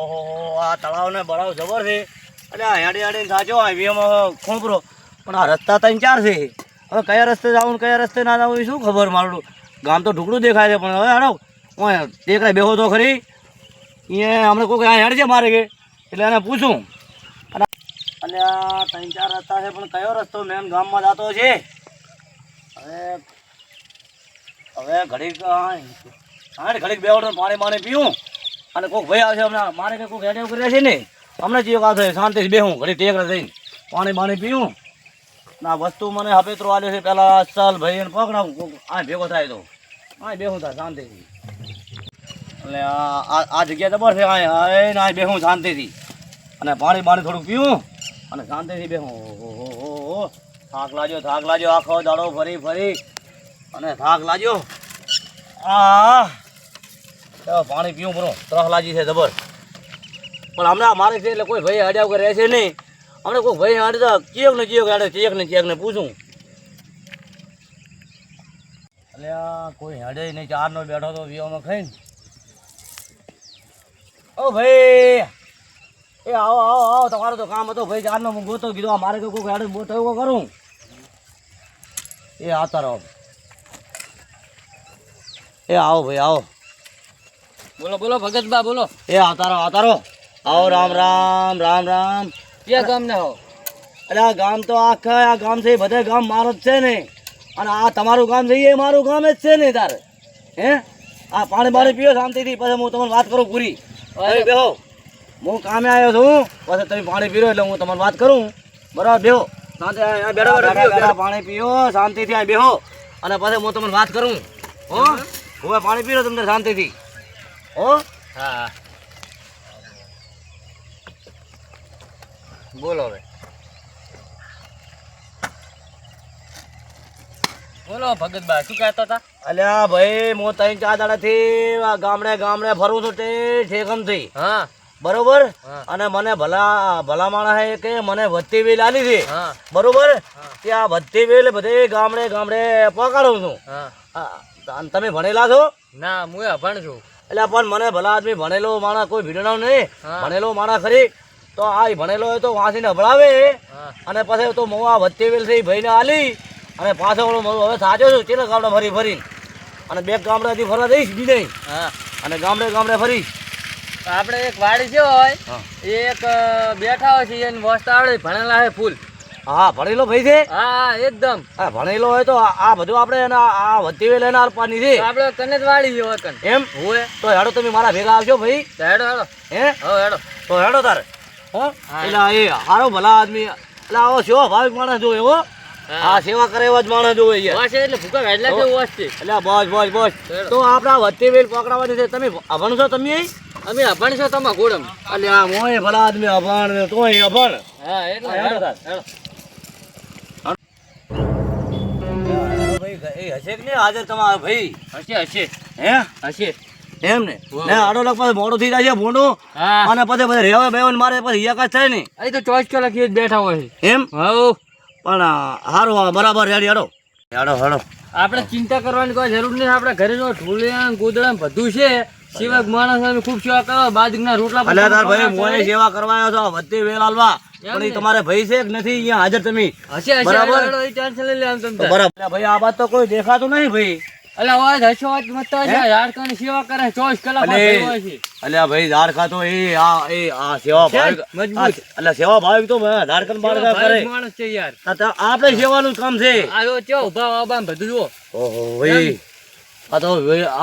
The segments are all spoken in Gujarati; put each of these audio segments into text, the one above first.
ઓહો આ તળાવ ને બળાવ જબર છે. અને આ હેડી હેડી સાચો વીએમાં ખોપરો પણ આ રસ્તા ત્રણ ચાર છે. હવે કયા રસ્તે જવું કયા રસ્તે ના જવું શું ખબર મારું? ગામ તો ઢુકડું દેખાય છે, પણ હવે હાડો. હું દેખાય બેહો તો ખરી. અહીંયા હમણાં કોઈ આ હેડ છે મારે કે. એટલે એને પૂછું. અને આ ત્રણ ચાર રસ્તા છે, પણ કયો રસ્તો મેન ગામમાં જતો છે? હવે હવે ઘડીક, હા ઘડીક બેવડો પાણી પાણી પીવું. અને કોઈક ભાઈ આવશે હમણાં. મારે કે કોઈક હેડે કર્યા છે ને? હમણાં જે વાત થાય, શાંતિથી બેહું, ઘડી ટેકરા થઈને પાણી પાણી પીવું. ના વસ્તુ મને હપેતરો આવ્યો છે પેલા ચાલ ભાઈ એને પકડાવું આ ભેગો થાય તો. આ બેહું થાય શાંતિથી. એટલે આ આ- જગ્યા જબર છે એ ના બેહું શાંતિથી. અને પાણી પાણી થોડુંક પીવું અને શાંતિથી બેહું. ઓહો હો હો. થાક લાગ્યો થાક લાગ્યો. આખો દાડો ફરી ફરી. અને થાક લાગ્યો. આ પાણી પીવું બરો. ત્રહ લાગી છે જબર. પણ હમણાં મારે છે એટલે કોઈ ભાઈ હાડ્યા વગર રહેશે નહીં. હમણાં કોઈ ભાઈ હાડતા ચેક ને ચેક હાડે ચેક ને ચેક ને પૂછું. એટલે કોઈ હાડે નહીં ચારનો બેઠો તો વિયોમાં ખાઈને. ઓ ભાઈ! એ આવો આવો આવો, તમારો તો કામ હતો. ભાઈ, ચારનો હું ગોતો કીધું મારે કોઈ હાડે બોતો એવો કરું. એ આવતા રહો એ આવો ભાઈ, આવો. બોલો બોલો ભગતબા બોલો. એ આવતા આતારો આવો રામ રામ રામ રામ. ક્યાં ગામ ને હો? અરે આ ગામ તો આખા આ ગામ છે બધે ગામ મારો જ છે ને. અને આ તમારું ગામ છે એ મારું ગામ જ છે ને તારે. હે? આ પાણી બાણી પીઓ શાંતિથી પછી હું તમને વાત કરું પૂરી. બેહો. હું કામે આવ્યો છું પછી તમે પાણી પીરો એટલે હું તમને વાત કરું. બરાબર બેહો. શાંતિ પાણી પીઓ શાંતિથી આ બેહો. અને પછી હું તમને વાત કરું. હો? હવે પાણી પીરો તમને શાંતિથી. હો? હા. બોલો હવે. બોલો ભગતબા શું કહેતા હતા? અલ્યા ભાઈ હું ત્રણ ચાર દાડાથી ગામડે ગામડે ફરું છું તે ઠેકમથી. હા. બરોબર. અને મને ભલા ભલા માણસ કે મને વધતી વેલ આલી છે. હા. બરોબર? કે આ વધતી વેલ બધે ગામડે ગામડે પકડું છું. તમે ભણેલા છો? ના હું અભણ છું. એટલે પણ મને ભલા આદમી ભણેલો માણસ કોઈ ભીડણાવ નહીં. ભણેલો માણસ ખરી. તો આ ભણેલો હોય તો વાંચીને હભળાવે અને પછી તો હું આ વધતી વેલ છે એ ભાઈને આલી. અને પાછો ઓળો હવે સાચો છું. ચેલા ગામડે ફરી ફરી અને બે ગામડાથી ફરવા જઈશ બી નહીં. હા. અને ગામડે ગામડે ફરી આપણે એક વાડી છે હોય. એક બેઠા હોય છે એને વસ્ત આવડે ભણેલા છે ફૂલ. હા ભણેલો ભાઈ છે? હા એકદમ. હા ભણેલો હોય તો આ બધું આપણે એને આ વધતી વેલ એને આપવાની છે. આપણે તને જ વાળી છે તને એમ? હોય તો હેડો તમે મારા ભેગા આવજો ભાઈ. હેડો હેડો. હે? હો હેડો. તો હેડો તારે. હો. એટલે એ હારો ભલા આદમી. એટલે આવો છો ભાવિક માણસ જો હો. આ સેવા કરે એવા જ માણસ જોવે એટલે ભૂકા ગાડલા. જેવું વાસ છે. એટલે બસ બસ બસ. તો આપણા વધતી વેલ પકડાવવાની છે. તમે અભણ છો તમે અમે અભણ છો તમે ગોળમ. એટલે આ મોય ભલા આદમી અભણ તોય અભણ. હા એટલે હેડો તારે. હેડો. હશે કે નહીં? હાજર તમારા ભાઈ હશે હશે. હે? હશે. એમ ને? ને આડો લગ પાસે મોડું થઈ જાય છે મોડું હા. અને પછી પછી રેવા બેવા મારે પછી એક જ થાય ને. એ તો ચોઈસ કલાક એ જ બેઠા હોય એમ? હવ પણ સારું આ બરાબર રેડી હાડો હાડો હાડો આપણે ચિંતા કરવાની કોઈ જરૂર નહીં. આપણે ઘરે જો ઢોલિયા ગોદડા બધું છે. સિવાય માણસ ને ખૂબ સેવા કરો બાજરીના રોટલા અલ્યા તાર ભાઈ મોને સેવા કરવા આવ્યો છો વધતી વેલ હાલવા પણ તમારે ભાઈ છે કે નથી? અહીંયા હાજર તમે. હશે બરાબર. ટેન્શન લઈ લેવાનું તમે બરાબર. ભાઈ આ વાત તો કોઈ દેખાતું નહીં ભાઈ. હશો મત સેવા કરે ચોવીસ કલાક અલ્યા ભાઈ ધાર ખાતો એ આ એ આ સેવા ભાવિક મજબૂત. અલ્યા સેવા ભાવિક તો ધારકન બાળકા કરે. માણસ છે યાર. આપણે સેવાનું કામ છે. આયો ચો ઊભા ઊભા બધું જુઓ ઓહો ભાઈ. આ તો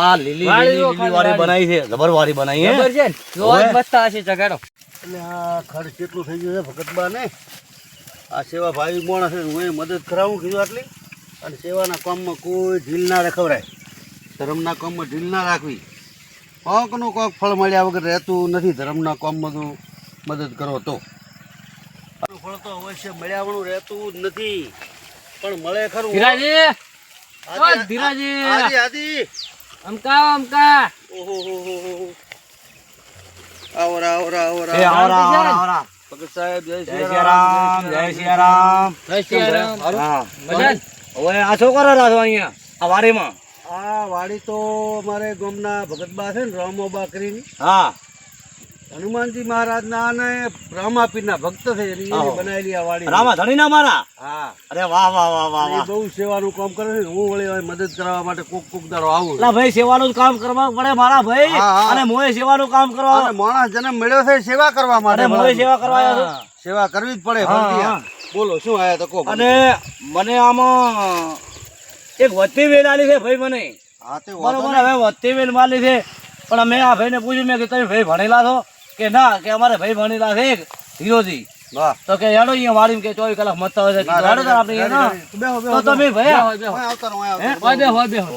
આ લીલી લીલી જો લીલી ખાલી વાળી વાળી. બનાવી છે. જબર વાળી બનાવી હે. ખબર છે ને? મસ્ત હશે ચગાડો એટલે આ ખર્ચ કેટલું થઈ ગયું છે ભગતબા ને આ સેવા ભાઈ માણસ છે હું એ મદદ કરાવું કીધું આટલી. અને સેવાના કામમાં કોઈ ઢીલ ના રખવરાય. ધર્મના કામમાં ઢીલ ના રાખવી. કોકનું કોક ફળ મળ્યા વગર રહેતું નથી ધર્મના કામમાં તો મદદ કરો તો. ફળ તો અવશ્ય મળ્યા વગર રહેતું જ નથી. પણ મળે ખરું. ધીરાજી ઓ આદિ- ધીરાજી. આદિ આદિ. અમકા અમકા. ઓહો હો હો હો આવરા આવરા આવરા. એ આવરા, આવરા, આવરા. ભગત સાહેબ જય શ્રી રામ જય શ્રી રામ જય શ્રી રામ. હા? હવે આ શું કરો છો અહીંયા આ વાડીમાં. આ વાડી તો અમારે ગામના ભગતબા છે ને રામોબા કરીને. હા. હનુમાનજી મહારાજના અને રામાપીરના ભક્ત છે એની બનાવેલી આ વાડી. રામા ધણીના મારા? હા. અરે વાહ વાહ વાહ વાહ વાહ. બહુ સેવાનું કામ કરે છે હું વળી મદદ કરવા માટે કોક કોક દારો આવું લા ભાઈ સેવાનું કામ કરવા પડે મારા ભાઈ. અને મોએ સેવાનું કામ કરવા અને માણસ જન્મ મળ્યો છે સેવા કરવા માટે મોએ સેવા કરવા આવ્યો સેવા કરવી જ પડે બોલો શું આયા તો કહો અને મને આમાં એક વત્તી વેલ આલી છે ભાઈ મને. હા તે બરોબર હવે વેલ માલી છે. પણ મેં આ ભાઈને પૂછ્યું મેં કે તમે ભાઈ ભણેલા છો? કે ના કે અમારે ભાઈ ભણેલા છે હીરોજી તો કે હેડો અહીંયા વાળી કે ચોવીસ કલાક મતતા હોય છે. ના, હેડો આપણે અહીંયા. તો તમે બેહો, બેહો.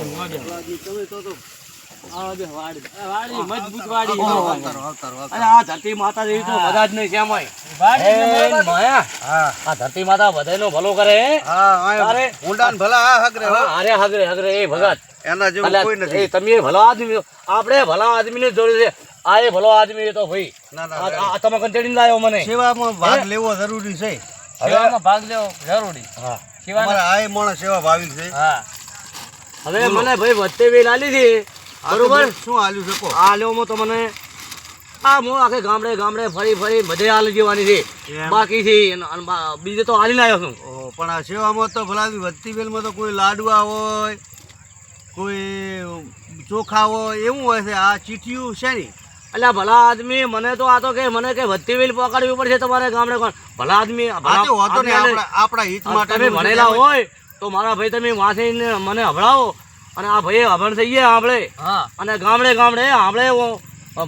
ધરતી માતા બધા ને ભલો કરે ને ભલા હગરે હગરે એ ભગત. એના જેવું કોઈ નથી. તમે ભલો આદમી. આપણે ભલા આદમીની જ જોડે છે. આ એ ભલો આદમી તો ભાઈ. ના ના આ તમે કંટાળીને લાવ્યો મને. સેવામાં ભાગ લેવો જરૂરી છે. સેવામાં ભાગ લેવો જરૂરી. હા. સેવા આ માણસ સેવા ભાવિક છે. હા. હવે મને ભાઈ વચ્ચે વેલ આલી છે આ તો બરોબર? શું હાલ્યું શકો આ લેવામાં તો મને. આ હું આખે ગામડે ગામડે ફરી ફરી બધે હાલ જવાની છે? બાકી છે બીજે તો હાલી લાવ્યો છું. પણ આ સેવામાં તો ભલા વધતી બેલમાં તો કોઈ લાડવા હોય કોઈ ચોખા હોય એવું હોય છે. આ ચીઠિયું છે ની? એટલે ભલા આદમી મને તો આ તો કે મને કે વધતી વેલ પકડવી પડશે તમારે ગામડે કોણ? ભલા આદમી આપણા આપણા હિત માટે તમે ભણેલા હોય. તો મારા ભાઈ તમે વાંચીને મને હભળાવો. અને આ ભાઈ હભણ થઈ ગયા આપણે અને ગામડે ગામડે આપણે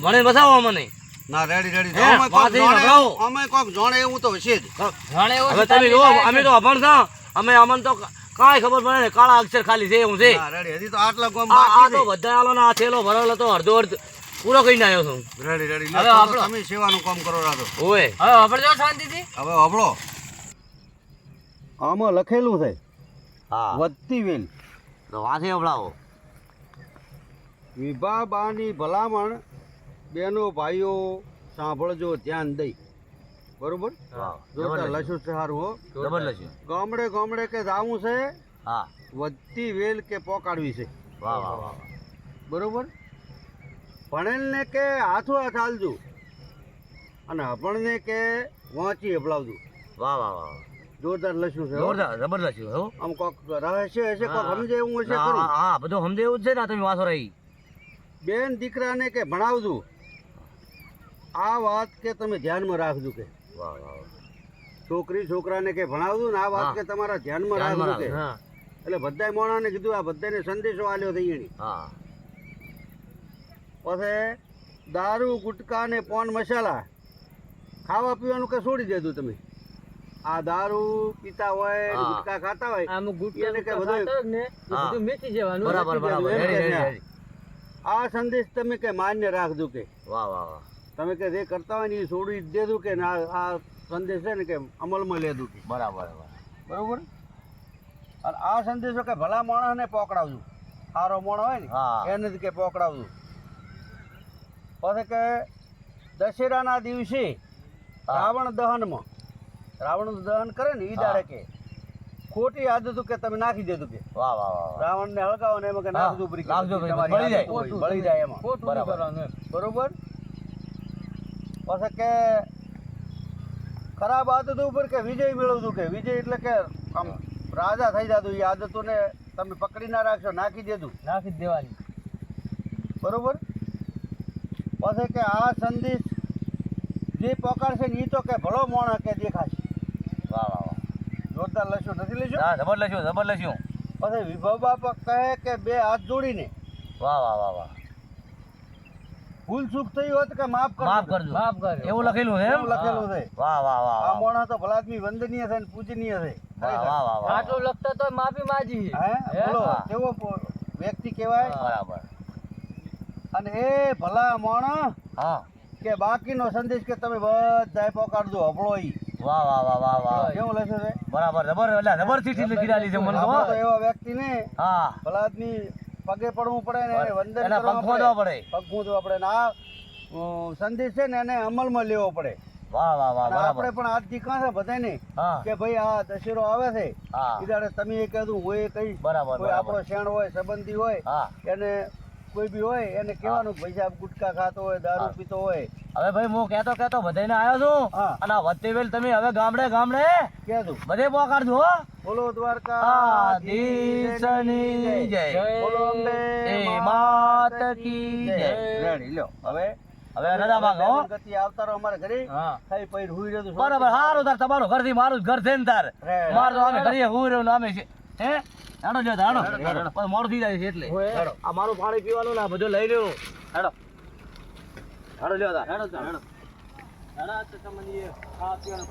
ભણે બસાવો મને ના રેડી રેડી અમે કોક વાંચીને હભળાવો. અમે કોક જાણે એવું તો હશે જ. જાણે એવું તમે જો અમે તો અભણ થા. અમે અમને તો કાંઈ ખબર પડે ને કાળા અક્ષર ખાલી છે એવું છે. ના રેડી હજી તો આટલા ગામ આ તો બધા આલો આ થેલો ભરેલો તો અડધો અડધ પૂરો કરીને આવ્યો છું. Ready ready. હવે આપણો- તમે સેવાનું કામ કરો રાતો ઓય હવે વાપરજો શાંતિથી? હવે આપણો આમાં લખેલું છે હા. વધતી વેલ. તો વાંચી હભળાવો વિભાબાની ભલામણ બેનો ભાઈઓ સાંભળજો ધ્યાન દઈ. બરોબર? જોતા છે સારું હો. ગામડે ગામડે કે જાવું છે હા. વધતી વેલ કે પોકાડવી છે. વાહ વાહ વાહ. બરોબર? ભણેલને કે હાથો હાથ હાલજો. અને અભણને કે વાંચી હબળાવજો વાહ વાહ વાહ જોરદાર લખ્યું છે જોરદાર જબરદસ્ત છે હો. આમ કોક રહસ્ય હશે કોક સમજે એવું હશે હા બધું સમજે એવું છે ને તમે વાંચો રહી. બેન દીકરાને કે ભણાવજો. આ વાત કે તમે ધ્યાનમાં રાખજો કે. વાહ વાહ. છોકરી છોકરાને કે ભણાવજો ને આ વાત કે તમારા ધ્યાનમાં રાખજો કે. એટલે બધાય મોણાને કીધું આ બધાને સંદેશો આલ્યો થઈ એની હા. પછી દારૂ ગુટકા ને પોન મસાલા ખાવા પીવાનું કે છોડી દેજો તમે? આ દારૂ પીતા હોય ગુટકા ખાતા હોય આમ ગુટકા ને કે બધું- ખાતા ને, બધું મેથી જવાનું બરાબર બરાબર. આ સંદેશ તમે કે માન્ય રાખજો કે? વાહ વાહ વાહ. તમે કે જે કરતા હોય ને એ છોડી દેજો કે ના આ સંદેશ છે ને કે અમલમાં લેજો કે? બરાબર બરાબર. અને આ સંદેશો કે ભલા માણસને પકડાવજો. સારો માણસ હોય ને એને જ કે પકડાવજો. પછી કે દશેરાના દિવસે. રાવણ દહનમાં રાવણ દહન કરે ને ઈ. દાડે કે ખોટી આદતો કે તમે નાખી દેતું કે વાહ વાહ વાહ રાવણ ને હળગાવો ને એમાં કે. નાખજો બળી જાય. બળી જાય એમાં બરાબર. બરોબર પછી કે ખરાબ આદત ઉપર કે વિજય મેળવતું કે વિજય એટલે કે આમ રાજા થઈ જતું એ આદતોને તમે પકડી ના રાખશો નાખી દેતું નાખી દેવાની બરોબર પછી કે આ સંદેશ જે પકડશે ને એ તો કે ભલો મોણા કે દેખાશે. વાહ વાહ વાહ. જોરદાર લખ્યું નથી લખ્યું? હા જબર લખ્યું જબર લખ્યું. પછી વિભવ બાપા કહે કે બે હાથ જોડીને વાહ વાહ વાહ વાહ. ભૂલ ચૂક થઈ હોત કે માફ કરજો. માફ કરજો. માફ કરજો. એવું લખેલું છે એમ? એવું લખેલું છે. વાહ વાહ વાહ આ મોણા તો ભલાદમી વંદનીય છે ને પૂજનીય છે. વાહ વાહ વાહ આટલું લખતા તો માફી માજી હે? હે? બોલો કેવો વ્યક્તિ કહેવાય? બરાબર. અને એ ભલા માણસ હા. કે બાકીનો સંદેશ કે તમે બધાય પોકાડજો હપળો ઈ. વાહ વાહ વાહ વાહ વાહ. કેવું લખ્યું છે? બરાબર જબર એટલે જબર ચીઠી લખી રાલી છે મને તો. એવા વ્યક્તિને હા. ભલા આદમી પગે પડવું પડે ને વંદન એના પગ ખોદવા પડે. પગ ખોદવા પડે ને આ સંદેશ છે ને એને અમલમાં લેવો પડે. વાહ વાહ વાહ આપણે પણ આજથી કાં છે બધાને હા. કે ભાઈ આ દશેરો આવે છે હા. ઈ તમે એ કીધું હોય એ કહીશ. બરાબર આપણો શેણ હોય સંબંધી હોય એને કોઈ બી હોય એને કહેવાનું ભાઈ સાહેબ ગુટકા ખાતો હોય દારૂ પીતો હોય. હવે ભાઈ હું કહેતો કહેતો બધાને આવ્યો છું. અને વધતી વેલ તમે હવે ગામડે ગામડે કહેજો બધે પોકાડજો હો. બોલો દ્વારકા આદિશની જય. બોલો અંબે એ માત કી જય. રેડી લ્યો. હવે હવે રજા માંગો ગતિ આવતારો અમારે ઘરે. ખાઈ પૈર હુઈ રહ્યો બરાબર સારું તાર તમારું ઘરથી મારું ઘર થઈને તાર. મારું અમે ઘરે હુઈ રહ્યો ને અમે છે. હે હેડો તાર, હેડો પછી મોડું થઈ જાય છે એટલે આ મારું પાણી પીવાનું ને આ બધું લઈ લેવું હેડો તાર હેડો હેડો હેડો તો તમને ખાવા પીવાનું